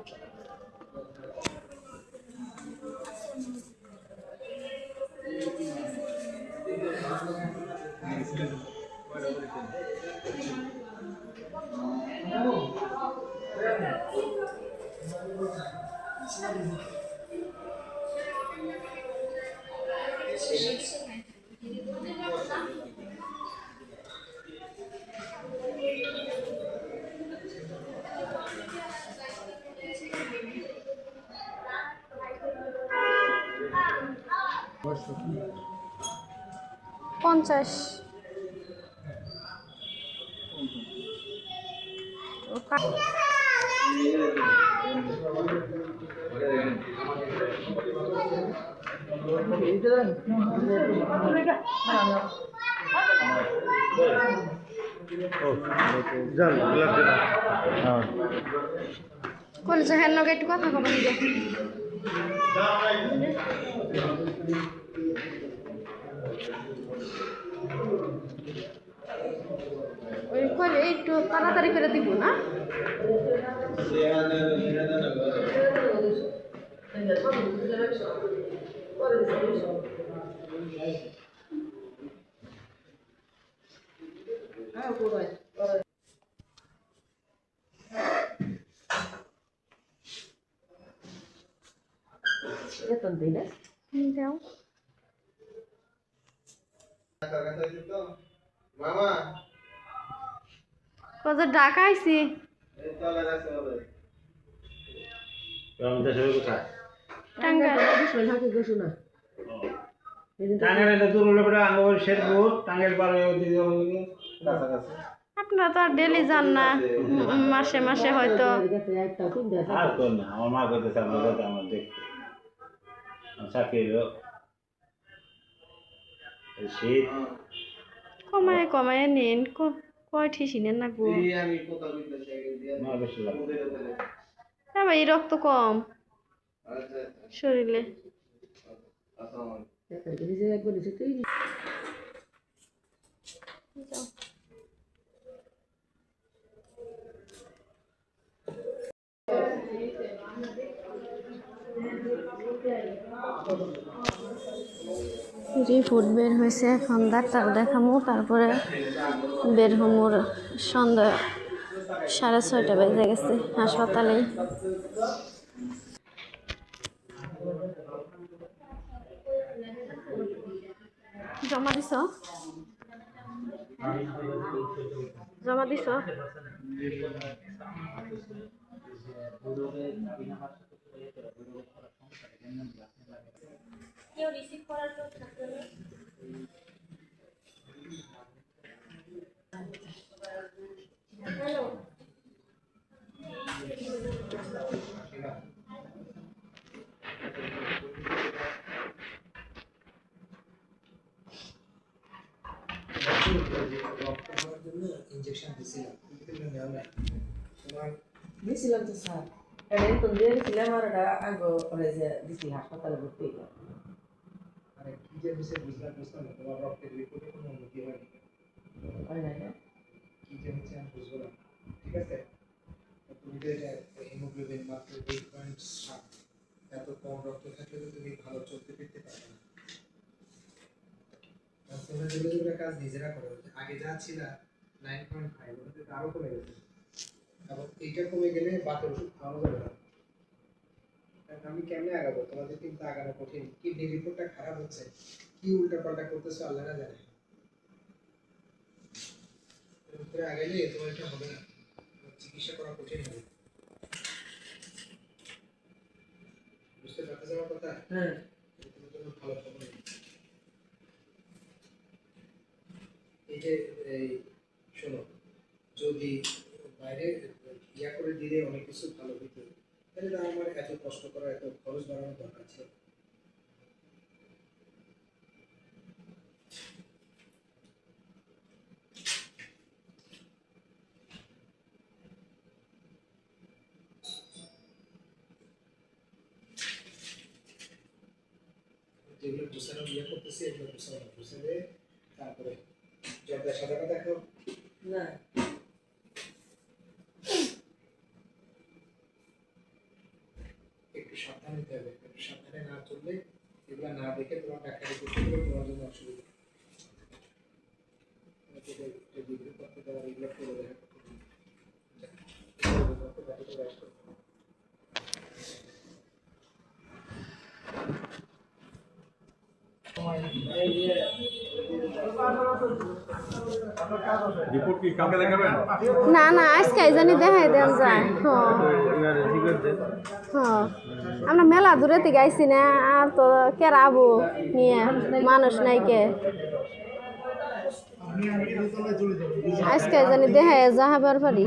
পঞ্চাশ ও কা- কলেজে হ্যাঁ লগে একটু কথা কবেন ওই কলে একটু তাড়াতাড়ি করে দিব না? পার হয়ে ওদিকে যাব নাকি? কাছাকাছি আপনারা তো আর ডেলি যান না মাসে মাসে হয়তো আর তো না আমার মা আমার দেখতে চাকরি শীত কমায় কমায় নিন ক- কয় ঠিসি নেন না গো? আবার এই রক্ত কম। আচ্ছা শরীরে। আচ্ছা রিপোর্ট বের হয়েছে এখন ডাক্তার দেখামু, তারপরে বের হমুর সন্ধ্যা সাড়ে ছয়টা বেজে গেছে, হাসপাতালে। জমা দিছ? জমা দিছ? ইনজেকশন দিছিলাম। কিন্তু তুমি নেও না দিছিলাম তো স্যার। আর এটা আগে ওরে যে দিছি হাসপাতালে ভর্তি হইলাম মানে কি যে হয়েছে বুঝলাম বুঝলাম না তোমার রক্তের রিপোর্টে কোনো উন্নতি হয়নি হয় না? কি যে হচ্ছে আমি বুঝব না ঠিক আছে তুমি যে হিমোগ্লোবিন মাত্র এইট পয়েন্ট সাত এত কম রক্ত থাকলে তো তুমি ভালো চলতে ফিরতে পারবে না তোমরা যেগুলো যেগুলো কাজ নিজেরা করো আগে যা ছিল নাইন পয়েন্ট ফাইভ ওটাতে আরও কমে গেছে এবং এইটা কমে গেলে বাতের ওষুধ খাওয়ানো যাবে না। আমি কেমনে আগাবো? তোমাদের কিন্তু আগানো কঠিন। কিডনি রিপোর্টটা খারাপ হচ্ছে কি উল্টা পাল্টা করতেছো আল্লাহরা জানে। আগাইলে তোমার এটা হবে না। চিকিৎসা করা কঠিন হবে। বুঝতে পারতেছো আমার কথা? হ্যাঁ। এটা তোমার জন্য ভালো খবর এই যে এই শোনো যদি বাইরে ইয়া করে দিলে অনেক কিছু ভালো হইতো। তাহলে তো আমার এত কষ্ট করা, এত খরচ বাড়ানোর দরকার ছিল। যেগুলো গুছানো ইয়ে করতেছি, এগুলো গুছানো গুছালে তারপরে জর্দা সাদা খাও। না। সাবধান হতে হবে সাবধানে না চললে এগুলো না দেখে তোমার ডাক্তারি করতে গেলে তোমার জন্য অসুবিধা ডিগ্রি করতে দেওয়ার এগুলো করে দেখা করতে হবে। কি না না, আজকে জানি দেখাই দেন যায়। হ্যাঁ। হ্যাঁ। আমরা মেলা দূরে থেকে আইছি না, আর তো কেরাবো নিয়ে? মানুষ নাই কে? আজকে জানি দেখাই যাহাবার পারি।